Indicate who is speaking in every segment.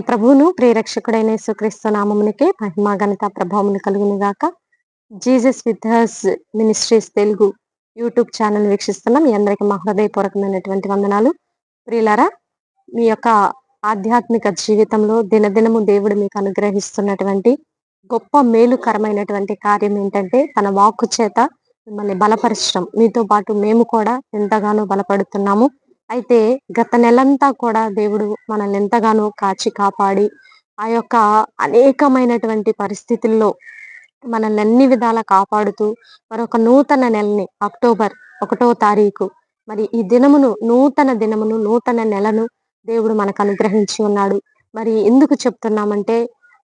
Speaker 1: మన ప్రభువును ప్రియరక్షకుడైన యేసుక్రీస్తు నామమునికే మహిమా ఘనత ప్రభావములు కలుగును గాక. Jesus with hers ministries Telugu YouTube channel వీక్షిస్తున్నాం. మీ అందరికీ మా హృదయపూర్వకమైనటువంటి వందనాలు. ప్రియులారా మీ యొక్క ఆధ్యాత్మిక జీవితంలో దినదినము దేవుడు మీకు అనుగ్రహిస్తున్నటువంటి గొప్ప మేలుకరమైనటువంటి కార్యం ఏంటంటే తన వాక్కు చేత మిమ్మల్ని బలపరచడం. మీతో పాటు మేము కూడా ఎంతగానో బలపడుతున్నాము. అయితే గత నెలంతా కూడా దేవుడు మనల్ని ఎంతగానో కాచి కాపాడి ఆ యొక్క అనేకమైనటువంటి పరిస్థితుల్లో మనల్ని అన్ని విధాలా కాపాడుతూ మరొక నూతన నెలని అక్టోబర్ ఒకటో తారీఖు మరి ఈ దినమును నూతన దినమును నూతన నెలను దేవుడు మనకు అనుగ్రహించి ఉన్నాడు. మరి ఎందుకు చెప్తున్నామంటే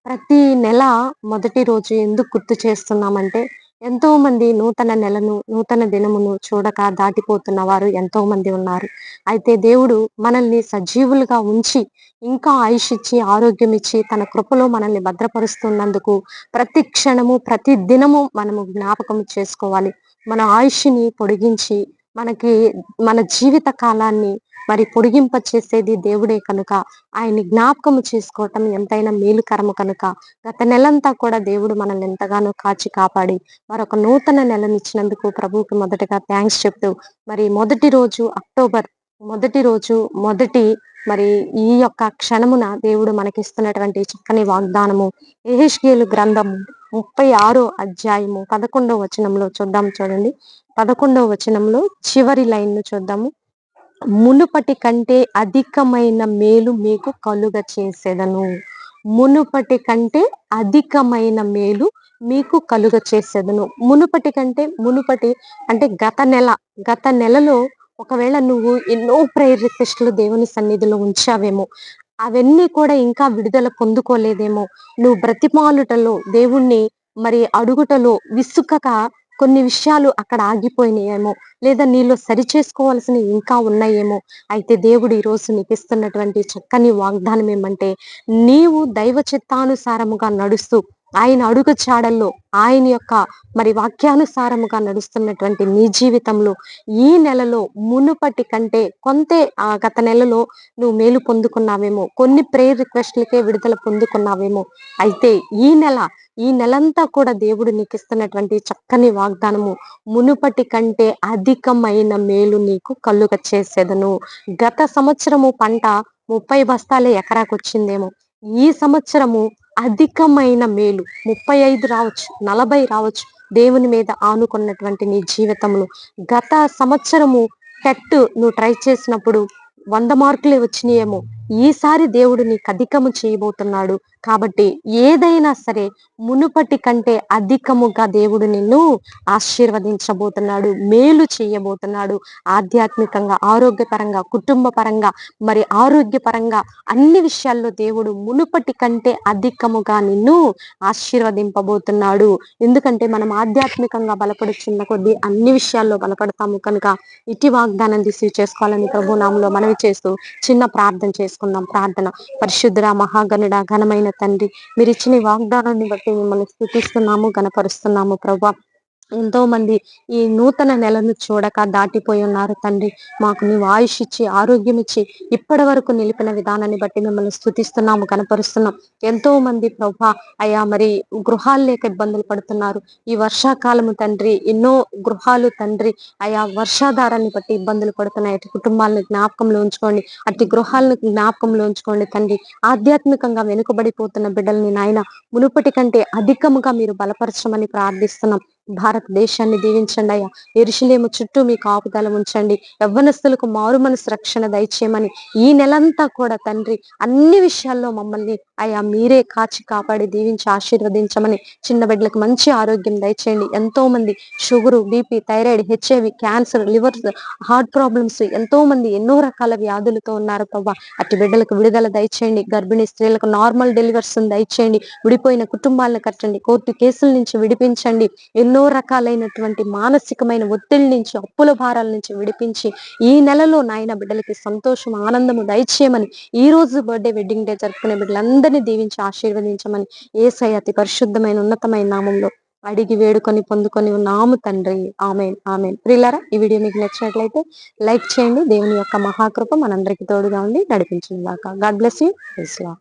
Speaker 1: ప్రతి నెల మొదటి రోజు ఎందుకు గుర్తు చేస్తున్నామంటే ఎంతో మంది నూతన నెలను నూతన దినమును చూడక దాటిపోతున్న వారు ఎంతో మంది ఉన్నారు. అయితే దేవుడు మనల్ని సజీవులుగా ఉంచి ఇంకా ఆయుష్ ఇచ్చి ఆరోగ్యం ఇచ్చి తన కృపలో మనల్ని భద్రపరుస్తున్నందుకు ప్రతి క్షణము ప్రతి దినము మనము జ్ఞాపకం చేసుకోవాలి. మన ఆయుష్ని పొడిగించి మనకి మన జీవిత కాలాన్ని మరి పొడిగింప చేసేది దేవుడే కనుక. ఆయన్ని జ్ఞాపకము చేసుకోవటం ఎంతైనా మేలుకరము కనుక. గత నెలంతా కూడా దేవుడు మనల్ని ఎంతగానో కాచి కాపాడి మరొక నూతన నెలనిచ్చినందుకు ప్రభువుకి మొదటగా థ్యాంక్స్ చెప్తూ మరి మొదటి రోజు అక్టోబర్ మొదటి రోజు మొదటి మరి ఈ యొక్క క్షణమున దేవుడు మనకిస్తున్నటువంటి చక్కని వాగ్దానము. ఏహెష్కేలు గ్రంథం ముప్పై ఆరో అధ్యాయము పదకొండవ వచనంలో చూద్దాం చూడండి. పదకొండవ వచనంలో చివరి లైన్ను చూద్దాము. మునుపటి కంటే అధికమైన మేలు మీకు కలుగ చేసేదను. మునుపటి కంటే అధికమైన మేలు మీకు కలుగ చేసేదను. మునుపటి కంటే మునుపటి అంటే గత నెల గత నెలలో ఒకవేళ నువ్వు ఎన్నో ప్రేయర్ రిక్వెస్ట్లు దేవుని సన్నిధిలో ఉంచావేమో అవన్నీ కూడా ఇంకా విడుదల పొందుకోలేదేమో. నువ్వు బ్రతిమాలుటలో దేవుణ్ణి మరి అడుగుటలో విసుకక కొన్ని విషయాలు అక్కడ ఆగిపోయినాయేమో లేదా నీలో సరి చేసుకోవాల్సినవి ఇంకా ఉన్నాయేమో. అయితే దేవుడు ఈ రోజు నీకు ఇస్తున్నటువంటి చక్కని వాగ్దానం ఏమంటే నీవు దైవ చిత్తానుసారముగా నడుస్తూ ఆయన అడుగు చాడల్లో ఆయన యొక్క మరి వాక్యానుసారముగా నడుస్తున్నటువంటి నీ జీవితంలో ఈ నెలలో మునుపటి కంటే కొంతే ఆ గత నెలలో నువ్వు మేలు పొందుకున్నావేమో కొన్ని ప్రేయర్ రిక్వెస్ట్లకే విడుదల పొందుకున్నావేమో. అయితే ఈ నెల ఈ నెలంతా కూడా దేవుడు నీకు ఇస్తున్నటువంటి చక్కని వాగ్దానము మునుపటి కంటే అధికమైన మేలు నీకు కళ్ళుగ చేసేదను. గత సంవత్సరము పంట ముప్పై బస్తాలే ఎకరాకు వచ్చిందేమో ఈ సంవత్సరము అధికమైన మేలు. ముప్పై ఐదు రావచ్చు నలభై రావచ్చు దేవుని మీద ఆనుకున్నటువంటి నీ జీవితంలో గత సంవత్సరము టెట్ నువ్వు ట్రై చేసినప్పుడు వంద మార్కులే వచ్చినాయేమో. ఈసారి దేవుడు నీకు అధికము చేయబోతున్నాడు. కాబట్టి ఏదైనా సరే మునుపటి కంటే అధికముగా దేవుడు నిన్ను ఆశీర్వదించబోతున్నాడు మేలు చేయబోతున్నాడు. ఆధ్యాత్మికంగా ఆరోగ్యపరంగా కుటుంబ పరంగా మరి ఆరోగ్యపరంగా అన్ని విషయాల్లో దేవుడు మునుపటి కంటే అధికముగా నిన్ను ఆశీర్వదింపబోతున్నాడు. ఎందుకంటే మనం ఆధ్యాత్మికంగా బలపడుచున్న కొద్దీ అన్ని విషయాల్లో బలపడతాము కనుక ఇటు వాగ్దానం రిసీవ్ చేసుకోవాలని ప్రభునామంలో మనవి చేస్తూ చిన్న ప్రార్థన చేసుకుందాం. ప్రార్థన. పరిశుద్ధ మహాగణుడ ఘనమైన తండ్రి. మీరు ఇచ్చిన వాగ్దానాన్ని బట్టి మిమ్మల్ని స్థుతిస్తున్నాము గనపరుస్తున్నాము ప్రభా. ఎంతో మంది ఈ నూతన నెలను చూడక దాటిపోయి ఉన్నారు తండ్రి. మాకు నీవు ఆయుష్ ఇచ్చి ఆరోగ్యం ఇచ్చి ఇప్పటి వరకు నిలిపిన విధానాన్ని బట్టి మిమ్మల్ని స్థుతిస్తున్నాము కనపరుస్తున్నాం. ఎంతో మంది ప్రభా అయా మరి గృహాలు లేక ఇబ్బందులు పడుతున్నారు. ఈ వర్షాకాలము తండ్రి ఎన్నో గృహాలు తండ్రి అయా వర్షాధారాన్ని బట్టి ఇబ్బందులు పడుతున్నాయి. అటు కుటుంబాలను జ్ఞాపకంలో ఉంచుకోండి అటు గృహాలను జ్ఞాపకంలో ఉంచుకోండి తండ్రి. ఆధ్యాత్మికంగా వెనుకబడిపోతున్న బిడ్డల్ని నాయన మునుపటి కంటే అధికముగా మీరు బలపరచమని ప్రార్థిస్తున్నాం. భారతదేశాన్ని దీవించండి అయ్యా. ఎరుషులేము చుట్టూ మీ కాపుదల ఉంచండి. యవ్వనస్తులకు మారు మనసు రక్షణ దయచేయమని ఈ నెలంతా కూడా తండ్రి అన్ని విషయాల్లో మమ్మల్ని అయ్యా మీరే కాచి కాపాడి దీవించి ఆశీర్వదించమని చిన్న బిడ్డలకు మంచి ఆరోగ్యం దయచేయండి. ఎంతో మంది sugar BP thyroid HIV cancer liver heart problems ఎంతో మంది ఎన్నో రకాల వ్యాధులతో ఉన్నారు ప్రభా. అటు బిడ్డలకు విడుదల దయచేయండి. గర్భిణీ స్త్రీలకు నార్మల్ డెలివర్స్ దయచేయండి. విడిపోయిన కుటుంబాలను కట్టండి. కోర్టు కేసుల నుంచి విడిపించండి. ఎన్నో ఎన్నో రకాలైనటువంటి మానసికమైన ఒత్తిడి నుంచి అప్పుల భారాల నుంచి విడిపించి ఈ నెలలో నాయన బిడ్డలకి సంతోషం ఆనందము దయచేయమని ఈ రోజు బర్త్డే వెడ్డింగ్ డే జరుపుకునే బిడ్డలందరినీ దీవించి ఆశీర్వదించమని ఏసై అతి పరిశుద్ధమైన ఉన్నతమైన నామంలో అడిగి వేడుకొని పొందుకొని ఉన్నాము తండ్రి. ఆమెన్. ఆమెన్. ప్రిల్లరా ఈ వీడియో మీకు నచ్చినట్లయితే లైక్ చేయండి. దేవుని యొక్క మహాకృప మనందరికీ తోడుగా ఉండి నడిపించింది దాకా గాడ్ బ్లెస్ యూ. ఇస్లా